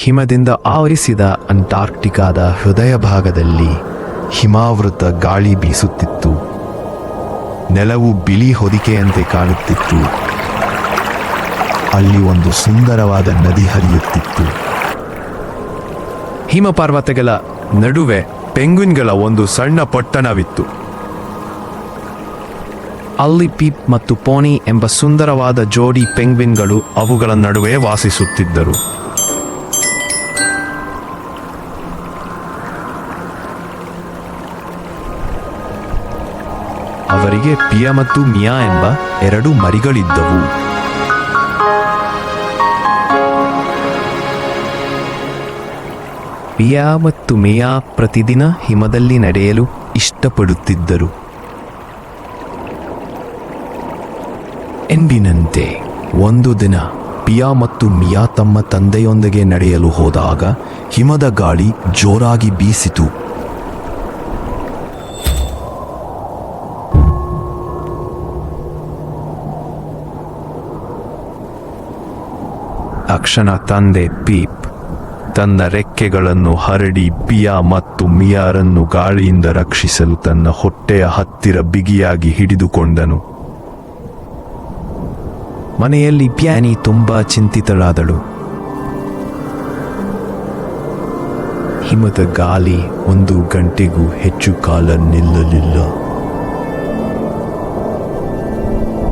ಹಿಮದಿಂದ ಆವರಿಸಿದ ಅಂಟಾರ್ಕ್ಟಿಕಾದ ಹೃದಯ ಭಾಗದಲ್ಲಿ ಹಿಮಾವೃತ ಗಾಳಿ ಬೀಸುತ್ತಿತ್ತು. ನೆಲವು ಬಿಳಿ ಹೊದಿಕೆಯಂತೆ ಕಾಣುತ್ತಿತ್ತು. ಅಲ್ಲಿ ಒಂದು ಸುಂದರವಾದ ನದಿ ಹರಿಯುತ್ತಿತ್ತು. ಹಿಮಪರ್ವತಗಳ ನಡುವೆ ಪೆಂಗ್ವಿನ್ಗಳ ಒಂದು ಸಣ್ಣ ಪಟ್ಟಣವಿತ್ತು. ಅಲ್ಲಿ ಪೀಪ್ ಮತ್ತು ಪೋನಿ ಎಂಬ ಸುಂದರವಾದ ಜೋಡಿ ಪೆಂಗ್ವಿನ್ಗಳು ಅವುಗಳ ನಡುವೆ ವಾಸಿಸುತ್ತಿದ್ದರು. ಅವರಿಗೆ ಪಿಯಾ ಮತ್ತು ಮಿಯಾ ಎಂಬ ಎರಡು ಮರಿಗಳಿದ್ದವು. ಪಿಯಾ ಮತ್ತು ಮಿಯಾ ಪ್ರತಿದಿನ ಹಿಮದಲ್ಲಿ ನಡೆಯಲು ಇಷ್ಟಪಡುತ್ತಿದ್ದರು. ಎಂದಿನಂತೆ, ಒಂದು ದಿನ ಪಿಯಾ ಮತ್ತು ಮಿಯಾ ತಮ್ಮ ತಂದೆಯೊಂದಿಗೆ ನಡೆಯಲು ಹೋದಾಗ ಹಿಮದ ಗಾಳಿ ಜೋರಾಗಿ ಬೀಸಿತು. ತಕ್ಷಣ ತಂದೆ ಪೀಪ್ ತನ್ನ ರೆಕ್ಕೆಗಳನ್ನು ಹರಡಿ ಪಿಯಾ ಮತ್ತು ಮಿಯಾರನ್ನು ಗಾಳಿಯಿಂದ ರಕ್ಷಿಸಲು ತನ್ನ ಹೊಟ್ಟೆಯ ಹತ್ತಿರ ಬಿಗಿಯಾಗಿ ಹಿಡಿದುಕೊಂಡನು. ಮನೆಯಲ್ಲಿ ಪ್ಯಾನಿ ತುಂಬಾ ಚಿಂತಿತಳಾದಳು. ಹಿಮದ ಗಾಳಿ ಒಂದು ಗಂಟೆಗೂ ಹೆಚ್ಚು ಕಾಲ ನಿಲ್ಲಲಿಲ್ಲ.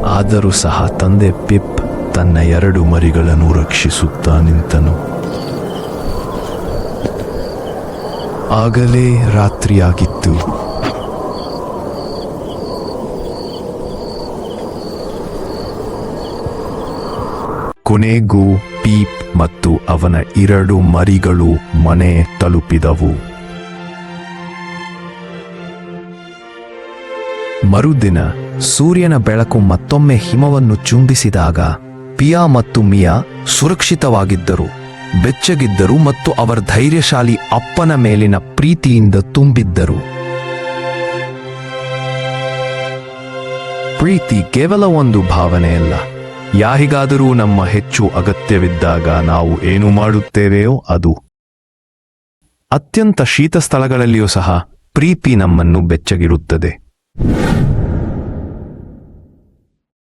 ಆದರೂ ಸಹ ತಂದೆ ಪಿಪ್ ತನ್ನ ಎರಡು ಮರಿಗಳನ್ನು ರಕ್ಷಿಸುತ್ತಾ ನಿಂತನು. ಆಗಲೇ ರಾತ್ರಿಯಾಗಿತ್ತು. ಕೊನೆಗೂ ಪೀಪ್ ಮತ್ತು ಅವನ ಎರಡು ಮರಿಗಳು ಮನೆ ತಲುಪಿದವು. ಮರುದಿನ ಸೂರ್ಯನ ಬೆಳಕು ಮತ್ತೊಮ್ಮೆ ಹಿಮವನ್ನು ಚುಂಬಿಸಿದಾಗ ಪಿಯಾ ಮತ್ತು ಮಿಯಾ ಸುರಕ್ಷಿತವಾಗಿದ್ದರು, ಬೆಚ್ಚಗಿದ್ದರು ಮತ್ತು ಅವರ ಧೈರ್ಯಶಾಲಿ ಅಪ್ಪನ ಮೇಲಿನ ಪ್ರೀತಿಯಿಂದ ತುಂಬಿದ್ದರು. ಪ್ರೀತಿ ಕೇವಲ ಒಂದು ಭಾವನೆಯಲ್ಲ. ಯಾರಿಗಾದರೂ ನಮ್ಮ ಹೆಚ್ಚು ಅಗತ್ಯವಿದ್ದಾಗ ನಾವು ಏನು ಮಾಡುತ್ತೇವೆಯೋ ಅದು. ಅತ್ಯಂತ ಶೀತ ಸ್ಥಳಗಳಲ್ಲಿಯೂ ಸಹ ಪ್ರೀತಿ ನಮ್ಮನ್ನು ಬೆಚ್ಚಗಿರುತ್ತದೆ.